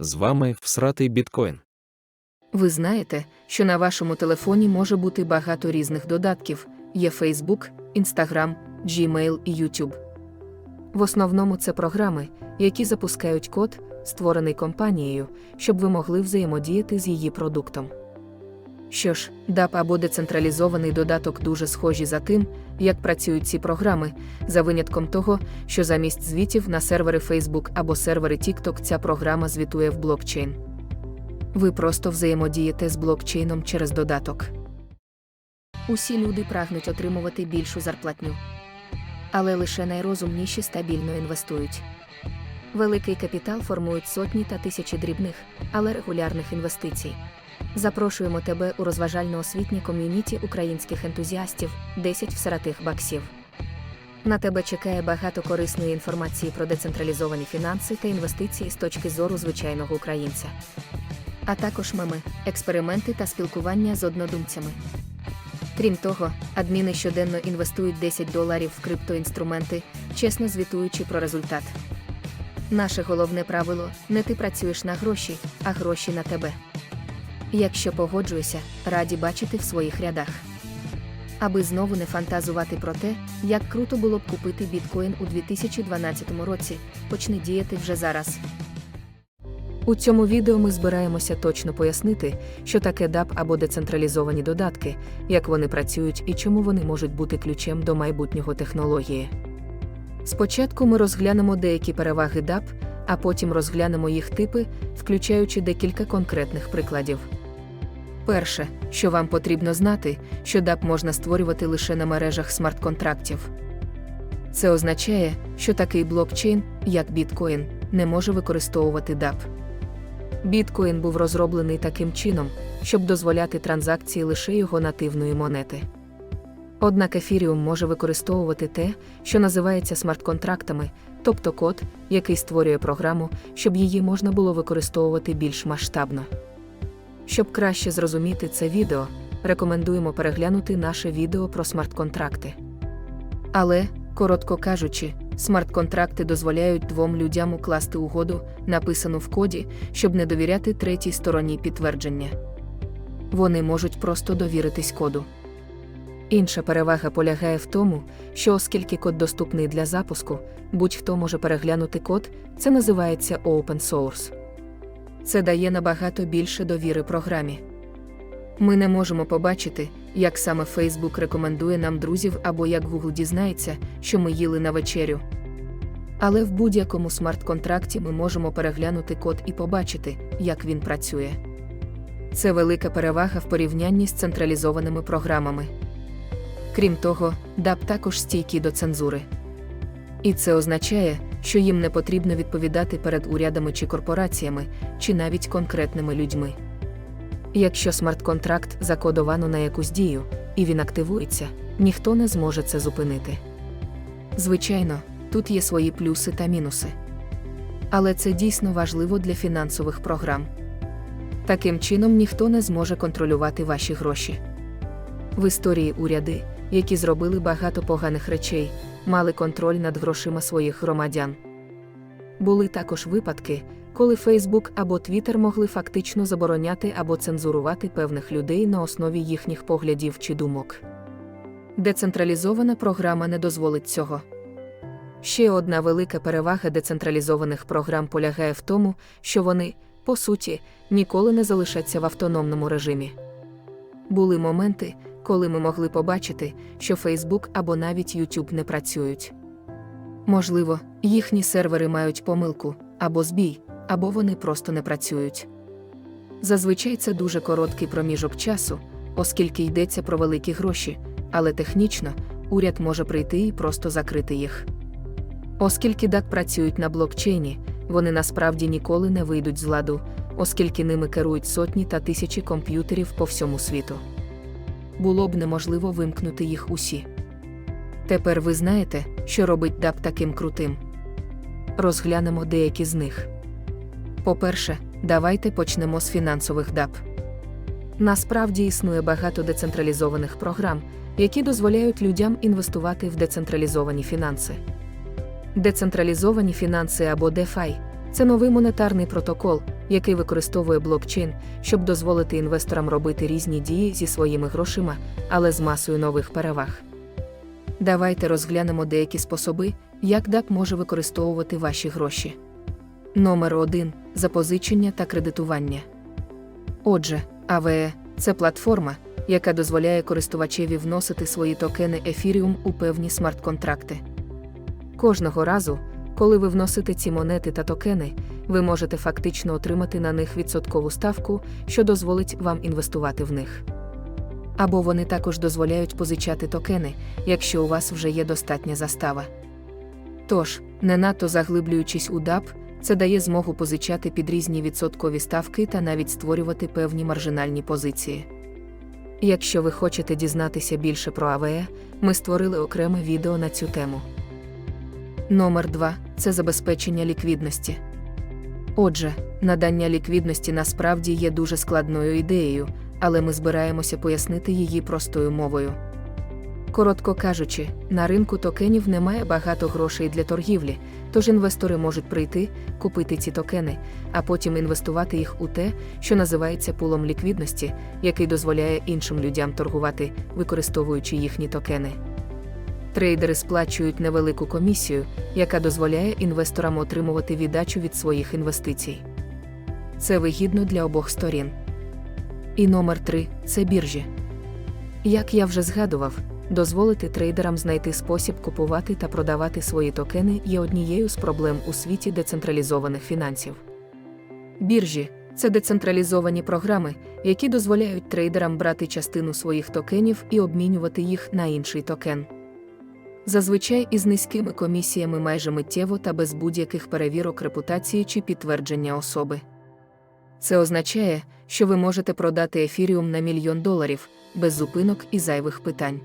З вами всратий біткоін. Ви знаєте, що на вашому телефоні може бути багато різних додатків: є Facebook, Instagram, Gmail і YouTube. В основному це програми, які запускають код, створений компанією, щоб ви могли взаємодіяти з її продуктом. Що ж, DAP або децентралізований додаток дуже схожі за тим, як працюють ці програми, за винятком того, що замість звітів на сервери Facebook або сервери TikTok ця програма звітує в блокчейн. Ви просто взаємодієте з блокчейном через додаток. Усі люди прагнуть отримувати більшу зарплатню. Але лише найрозумніші стабільно інвестують. Великий капітал формують сотні та тисячі дрібних, але регулярних інвестицій. Запрошуємо тебе у розважально-освітнє ком'юніті українських ентузіастів 10 всаратих баксів. На тебе чекає багато корисної інформації про децентралізовані фінанси та інвестиції з точки зору звичайного українця. А також меми, експерименти та спілкування з однодумцями. Крім того, адміни щоденно інвестують 10 доларів в криптоінструменти, чесно звітуючи про результат. Наше головне правило не ти працюєш на гроші, а гроші на тебе. Якщо погоджуєшся, раді бачити в своїх рядах. Аби знову не фантазувати про те, як круто було б купити біткоін у 2012 році, почни діяти вже зараз. У цьому відео ми збираємося точно пояснити, що таке DApp або децентралізовані додатки, як вони працюють і чому вони можуть бути ключем до майбутнього технології. Спочатку ми розглянемо деякі переваги DApp, а потім розглянемо їх типи, включаючи декілька конкретних прикладів. Перше, що вам потрібно знати, що DApp можна створювати лише на мережах смарт-контрактів. Це означає, що такий блокчейн, як біткоін, не може використовувати DApp. Біткоін був розроблений таким чином, щоб дозволяти транзакції лише його нативної монети. Однак ефіріум може використовувати те, що називається смарт-контрактами, тобто код, який створює програму, щоб її можна було використовувати більш масштабно. Щоб краще зрозуміти це відео, рекомендуємо переглянути наше відео про смарт-контракти. Але, коротко кажучи, смарт-контракти дозволяють двом людям укласти угоду, написану в коді, щоб не довіряти третій стороні підтвердження. Вони можуть просто довіритись коду. Інша перевага полягає в тому, що оскільки код доступний для запуску, будь-хто може переглянути код, це називається open source. Це дає набагато більше довіри програмі. Ми не можемо побачити, як саме Facebook рекомендує нам друзів або як Google дізнається, що ми їли на вечерю. Але в будь-якому смарт-контракті ми можемо переглянути код і побачити, як він працює. Це велика перевага в порівнянні з централізованими програмами. Крім того, DApp також стійкі до цензури. І це означає, що їм не потрібно відповідати перед урядами чи корпораціями, чи навіть конкретними людьми. Якщо смарт-контракт закодовано на якусь дію, і він активується, ніхто не зможе це зупинити. Звичайно, тут є свої плюси та мінуси. Але це дійсно важливо для фінансових програм. Таким чином ніхто не зможе контролювати ваші гроші. В історії уряди, які зробили багато поганих речей, мали контроль над грошима своїх громадян. Були також випадки, коли Фейсбук або Твіттер могли фактично забороняти або цензурувати певних людей на основі їхніх поглядів чи думок. Децентралізована програма не дозволить цього. Ще одна велика перевага децентралізованих програм полягає в тому, що вони, по суті, ніколи не залишаться в автономному режимі. Були моменти, коли ми могли побачити, що Facebook або навіть YouTube не працюють. Можливо, їхні сервери мають помилку або збій, або вони просто не працюють. Зазвичай це дуже короткий проміжок часу, оскільки йдеться про великі гроші, але технічно уряд може прийти і просто закрити їх. Оскільки DAC працюють на блокчейні, вони насправді ніколи не вийдуть з ладу, оскільки ними керують сотні та тисячі комп'ютерів по всьому світу. Було б неможливо вимкнути їх усі. Тепер ви знаєте, що робить DAP таким крутим. Розглянемо деякі з них. По-перше, давайте почнемо з фінансових DAP. Насправді існує багато децентралізованих програм, які дозволяють людям інвестувати в децентралізовані фінанси. Децентралізовані фінанси або DeFi – це новий монетарний протокол, який використовує блокчейн, щоб дозволити інвесторам робити різні дії зі своїми грошима, але з масою нових переваг. Давайте розглянемо деякі способи, як DAP може використовувати ваші гроші. Номер 1 запозичення та кредитування. Отже, AVE – це платформа, яка дозволяє користувачеві вносити свої токени Ethereum у певні смарт-контракти. Кожного разу, коли ви вносите ці монети та токени, ви можете фактично отримати на них відсоткову ставку, що дозволить вам інвестувати в них. Або вони також дозволяють позичати токени, якщо у вас вже є достатня застава. Тож, не надто заглиблюючись у DAP, це дає змогу позичати під різні відсоткові ставки та навіть створювати певні маржинальні позиції. Якщо ви хочете дізнатися більше про АВЕ, ми створили окреме відео на цю тему. Номер 2 це забезпечення ліквідності. Отже, надання ліквідності насправді є дуже складною ідеєю, але ми збираємося пояснити її простою мовою. Коротко кажучи, на ринку токенів немає багато грошей для торгівлі, тож інвестори можуть прийти, купити ці токени, а потім інвестувати їх у те, що називається пулом ліквідності, який дозволяє іншим людям торгувати, використовуючи їхні токени. Трейдери сплачують невелику комісію, яка дозволяє інвесторам отримувати віддачу від своїх інвестицій. Це вигідно для обох сторін. І номер 3 це біржі. Як я вже згадував, дозволити трейдерам знайти спосіб купувати та продавати свої токени є однією з проблем у світі децентралізованих фінансів. Біржі це децентралізовані програми, які дозволяють трейдерам брати частину своїх токенів і обмінювати їх на інший токен. Зазвичай із низькими комісіями майже миттєво та без будь-яких перевірок репутації чи підтвердження особи. Це означає, що ви можете продати ефіріум на мільйон доларів без зупинок і зайвих питань.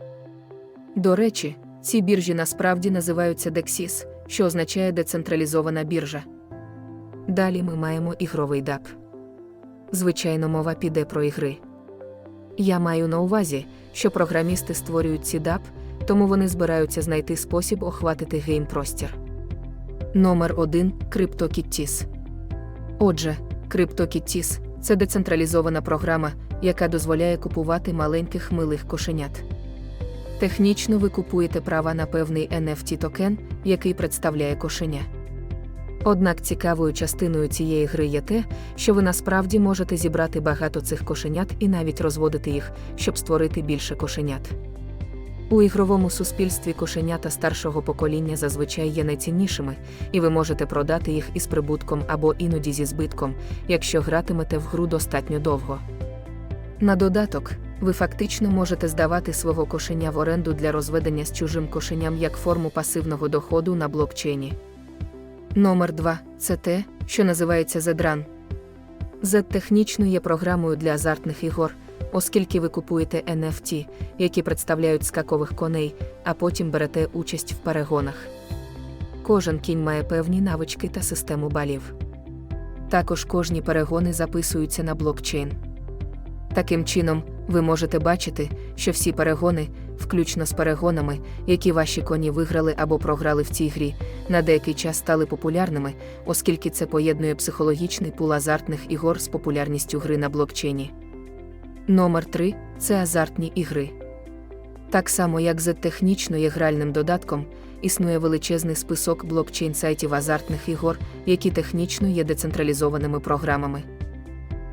До речі, ці біржі насправді називаються DEXIS, що означає децентралізована біржа. Далі ми маємо ігровий DAP. Звичайно, мова піде про ігри. Я маю на увазі, що програмісти створюють ці DAP, тому вони збираються знайти спосіб охватити гейм-простір. Номер 1 CryptoKitties. Отже, CryptoKitties – це децентралізована програма, яка дозволяє купувати маленьких милих кошенят. Технічно ви купуєте права на певний NFT токен, який представляє кошеня. Однак цікавою частиною цієї гри є те, що ви насправді можете зібрати багато цих кошенят і навіть розводити їх, щоб створити більше кошенят. У ігровому суспільстві кошенята старшого покоління зазвичай є найціннішими, і ви можете продати їх із прибутком або іноді зі збитком, якщо гратимете в гру достатньо довго. На додаток, ви фактично можете здавати свого кошеня в оренду для розведення з чужим кошеням як форму пасивного доходу на блокчейні. Номер 2 це те, що називається Zedrun. Z технічно є програмою для азартних ігор, оскільки ви купуєте NFT, які представляють скакових коней, а потім берете участь в перегонах. Кожен кінь має певні навички та систему балів. Також кожні перегони записуються на блокчейн. Таким чином, ви можете бачити, що всі перегони, включно з перегонами, які ваші коні виграли або програли в цій грі, на деякий час стали популярними, оскільки це поєднує психологічний пул азартних ігор з популярністю гри на блокчейні. Номер 3 це азартні ігри. Так само, як Z технічно є гральним додатком, існує величезний список блокчейн сайтів азартних ігор, які технічно є децентралізованими програмами.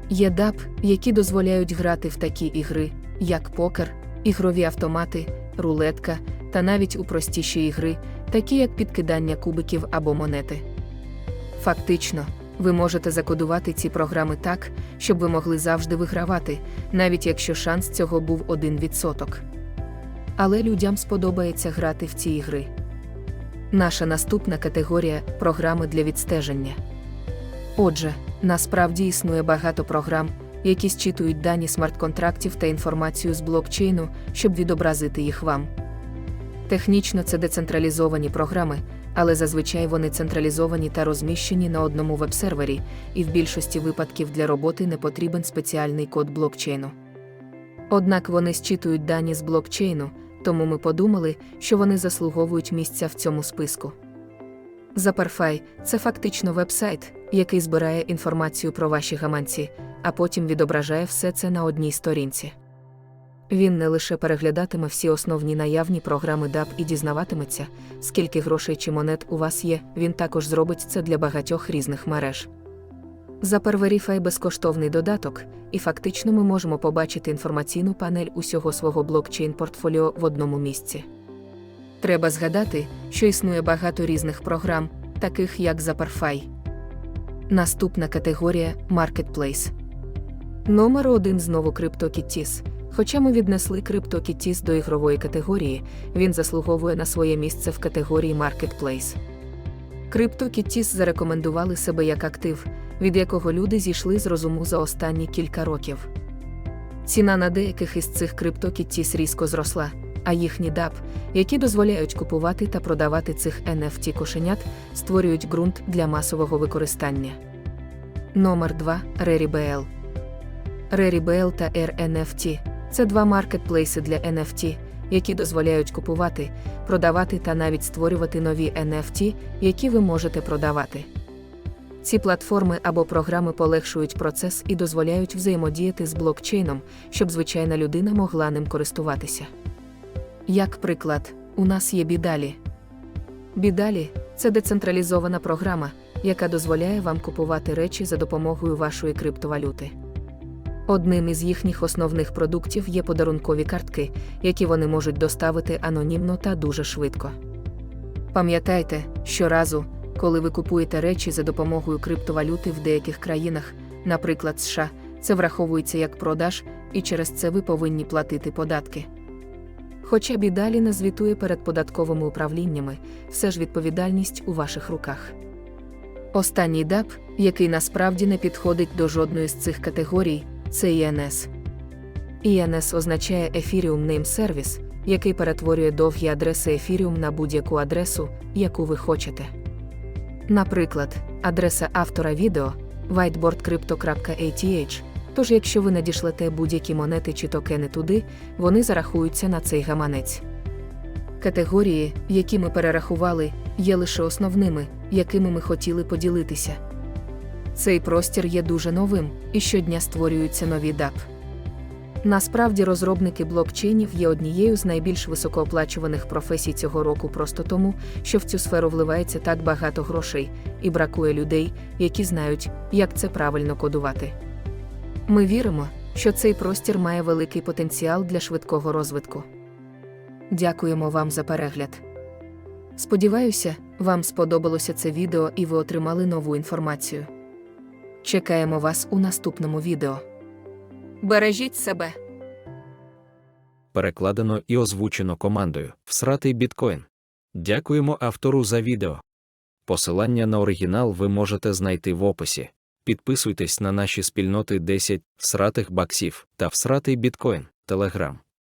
Є DAP, які дозволяють грати в такі ігри, як покер, ігрові автомати, рулетка та навіть у простіші ігри, такі як підкидання кубиків або монети. Фактично, ви можете закодувати ці програми так, щоб ви могли завжди вигравати, навіть якщо шанс цього був 1%. Але людям сподобається грати в ці ігри. Наша наступна категорія програми для відстеження. Отже, насправді існує багато програм, які зчитують дані смарт-контрактів та інформацію з блокчейну, щоб відобразити їх вам. Технічно це децентралізовані програми, але зазвичай вони централізовані та розміщені на одному веб-сервері, і в більшості випадків для роботи не потрібен спеціальний код блокчейну. Однак вони зчитують дані з блокчейну, тому ми подумали, що вони заслуговують місця в цьому списку. Zaperfy – це фактично веб-сайт, який збирає інформацію про ваші гаманці, а потім відображає все це на одній сторінці. Він не лише переглядатиме всі основні наявні програми DAP і дізнаватиметься, скільки грошей чи монет у вас є, він також зробить це для багатьох різних мереж. Запер Verify – безкоштовний додаток, і фактично ми можемо побачити інформаційну панель усього свого блокчейн-портфоліо в одному місці. Треба згадати, що існує багато різних програм, таких як Zaperfy. Наступна категорія Marketplace. Номер один знову CryptoKitties. Хоча ми віднесли CryptoKitties до ігрової категорії, він заслуговує на своє місце в категорії Marketplace. CryptoKitties зарекомендували себе як актив, від якого люди зійшли з розуму за останні кілька років. Ціна на деяких із цих CryptoKitties різко зросла, а їхні DApp, які дозволяють купувати та продавати цих NFT кошенят, створюють ґрунт для масового використання. Номер 2 RaryBL. RaryBL та RNFT – це два маркетплейси для NFT, які дозволяють купувати, продавати та навіть створювати нові NFT, які ви можете продавати. Ці платформи або програми полегшують процес і дозволяють взаємодіяти з блокчейном, щоб звичайна людина могла ним користуватися. Як приклад, у нас є бідалі. Бідалі це децентралізована програма, яка дозволяє вам купувати речі за допомогою вашої криптовалюти. Одним із їхніх основних продуктів є подарункові картки, які вони можуть доставити анонімно та дуже швидко. Пам'ятайте, щоразу, коли ви купуєте речі за допомогою криптовалюти в деяких країнах, наприклад США, це враховується як продаж, і через це ви повинні платити податки. Хоча бідалі не звітує перед податковими управліннями, все ж відповідальність у ваших руках. Останній ДАП, який насправді не підходить до жодної з цих категорій, це INS. INS означає Ethereum Name Service, який перетворює довгі адреси Ethereum на будь-яку адресу, яку ви хочете. Наприклад, адреса автора відео whiteboardcrypto.ath. Тож, якщо ви надішлете будь-які монети чи токени туди, вони зарахуються на цей гаманець. Категорії, які ми перерахували, є лише основними, якими ми хотіли поділитися. Цей простір є дуже новим, і щодня створюються нові DApp. Насправді розробники блокчейнів є однією з найбільш високооплачуваних професій цього року просто тому, що в цю сферу вливається так багато грошей, і бракує людей, які знають, як це правильно кодувати. Ми віримо, що цей простір має великий потенціал для швидкого розвитку. Дякуємо вам за перегляд. Сподіваюся, вам сподобалося це відео і ви отримали нову інформацію. Чекаємо вас у наступному відео. Бережіть себе. Перекладено і озвучено командою Всратий біткоін. Дякуємо автору за відео. Посилання на оригінал ви можете знайти в описі. Підписуйтесь на наші спільноти 10 всратих баксів та всратий біткоін, Телеграм.